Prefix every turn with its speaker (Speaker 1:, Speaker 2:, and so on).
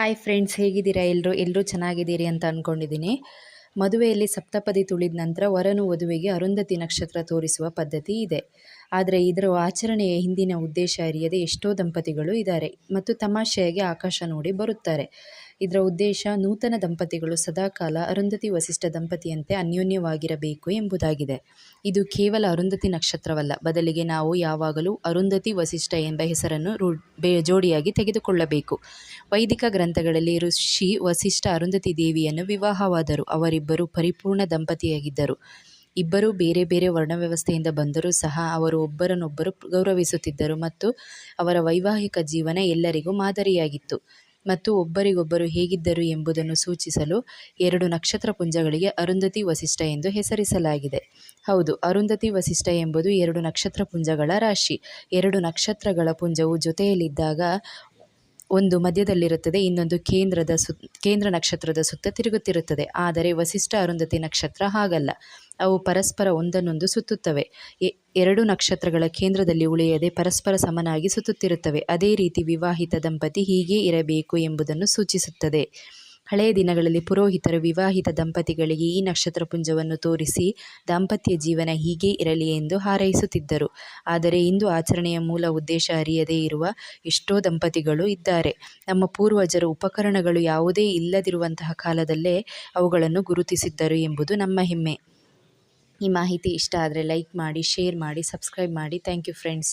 Speaker 1: Hi friends ಹೇಗಿದ್ದೀರಾ? ಎಲ್ಲರೂ ಎಲ್ಲರೂ ಚೆನ್ನಾಗಿದ್ದೀರಿ ಅಂತ ಅಂದ್ಕೊಂಡಿದ್ದೀನಿ ಮದುವೆಯಲ್ಲಿ ಸಪ್ತಪದಿ ತುಳಿದ ನಂತರ ವರನು ವಧುವಿಗೆ ಅರುಂಧತಿ ನಕ್ಷತ್ರ ತೋರಿಸುವ ಪದ್ಧತಿ ಇದೆ. ಆದರೆ ಇದರ ಆಚರಣೆಯ ಹಿಂದಿನ ಉದ್ದೇಶ ಅರಿಯದೆ ಎಷ್ಟೋ ದಂಪತಿಗಳು ಇದ್ದಾರೆ ಮತ್ತು ತಮಾಷೆಯಾಗಿ ಆಕಾಶ ನೋಡಿ ಬರುತ್ತಾರೆ. ಇದರ ಉದ್ದೇಶ ನೂತನ ದಂಪತಿಗಳು ಸದಾಕಾಲ ಅರುಂಧತಿ ವಸಿಷ್ಠ ದಂಪತಿಯಂತೆ ಅನ್ಯೋನ್ಯವಾಗಿರಬೇಕು ಎಂಬುದಾಗಿದೆ. ಇದು ಕೇವಲ ಅರುಂಧತಿ ನಕ್ಷತ್ರವಲ್ಲ, ಬದಲಿಗೆ ನಾವು ಯಾವಾಗಲೂ ಅರುಂಧತಿ ವಸಿಷ್ಠ ಎಂಬ ಹೆಸರನ್ನು ಜೋಡಿಯಾಗಿ ತೆಗೆದುಕೊಳ್ಳಬೇಕು. ವೈದಿಕ ಗ್ರಂಥಗಳಲ್ಲಿ ಋಷಿ ವಸಿಷ್ಠ ಅರುಂಧತಿ ದೇವಿಯನ್ನು ವಿವಾಹವಾದರು, ಅವರಿಬ್ಬರು ಪರಿಪೂರ್ಣ ದಂಪತಿಯಾಗಿದ್ದರು. ಇಬ್ಬರೂ ಬೇರೆ ಬೇರೆ ವರ್ಣವ್ಯವಸ್ಥೆಯಿಂದ ಬಂದರೂ ಸಹ ಅವರು ಒಬ್ಬರನ್ನೊಬ್ಬರು ಗೌರವಿಸುತ್ತಿದ್ದರು ಮತ್ತು ಅವರ ವೈವಾಹಿಕ ಜೀವನ ಎಲ್ಲರಿಗೂ ಮಾದರಿಯಾಗಿತ್ತು. ಮತ್ತು ಒಬ್ಬರಿಗೊಬ್ಬರು ಹೇಗಿದ್ದರು ಎಂಬುದನ್ನು ಸೂಚಿಸಲು ಎರಡು ನಕ್ಷತ್ರ ಪುಂಜಗಳಿಗೆ ಅರುಂಧತಿ ವಸಿಷ್ಠ ಎಂದು ಹೆಸರಿಸಲಾಗಿದೆ. ಹೌದು, ಅರುಂಧತಿ ವಸಿಷ್ಠ ಎಂಬುದು ಎರಡು ನಕ್ಷತ್ರ ಪುಂಜಗಳ ರಾಶಿ. ಎರಡು ನಕ್ಷತ್ರಗಳ ಪುಂಜವು ಜೊತೆಯಲ್ಲಿದ್ದಾಗ ಒಂದು ಮಧ್ಯದಲ್ಲಿರುತ್ತದೆ, ಇನ್ನೊಂದು ಕೇಂದ್ರದ ಸುತ್ ಕೇಂದ್ರ ನಕ್ಷತ್ರದ ಸುತ್ತ ತಿರುಗುತ್ತಿರುತ್ತದೆ. ಆದರೆ ವಸಿಷ್ಠ ಅರುಂಧತಿ ನಕ್ಷತ್ರ ಹಾಗಲ್ಲ. ಅವು ಪರಸ್ಪರ ಒಂದನ್ನೊಂದು ಸುತ್ತುತ್ತವೆ. ಎರಡು ನಕ್ಷತ್ರಗಳ ಕೇಂದ್ರದಲ್ಲಿ ಉಳಿಯದೆ ಪರಸ್ಪರ ಸಮನಾಗಿ ಸುತ್ತುತ್ತಿರುತ್ತವೆ. ಅದೇ ರೀತಿ ವಿವಾಹಿತ ದಂಪತಿ ಹೀಗೇ ಇರಬೇಕು ಎಂಬುದನ್ನು ಸೂಚಿಸುತ್ತದೆ. ಹಳೆಯ ದಿನಗಳಲ್ಲಿ ಪುರೋಹಿತರು ವಿವಾಹಿತ ದಂಪತಿಗಳಿಗೆ ಈ ನಕ್ಷತ್ರ ಪುಂಜವನ್ನು ತೋರಿಸಿ ದಾಂಪತ್ಯ ಜೀವನ ಹೀಗೆ ಇರಲಿ ಎಂದು ಹಾರೈಸುತ್ತಿದ್ದರು. ಆದರೆ ಇಂದು ಆಚರಣೆಯ ಮೂಲ ಉದ್ದೇಶ ಅರಿಯದೇ ಇರುವ ಎಷ್ಟೋ ದಂಪತಿಗಳು ಇದ್ದಾರೆ. ನಮ್ಮ ಪೂರ್ವಜರು ಉಪಕರಣಗಳು ಯಾವುದೇ ಇಲ್ಲದಿರುವಂತಹ ಕಾಲದಲ್ಲೇ ಅವುಗಳನ್ನು ಗುರುತಿಸಿದ್ದರು ಎಂಬುದು ನಮ್ಮ ಹೆಮ್ಮೆ. ಈ ಮಾಹಿತಿ ಇಷ್ಟ ಆದರೆ ಲೈಕ್ ಮಾಡಿ, ಶೇರ್ ಮಾಡಿ, ಸಬ್ಸ್ಕ್ರೈಬ್ ಮಾಡಿ. Thank you friends.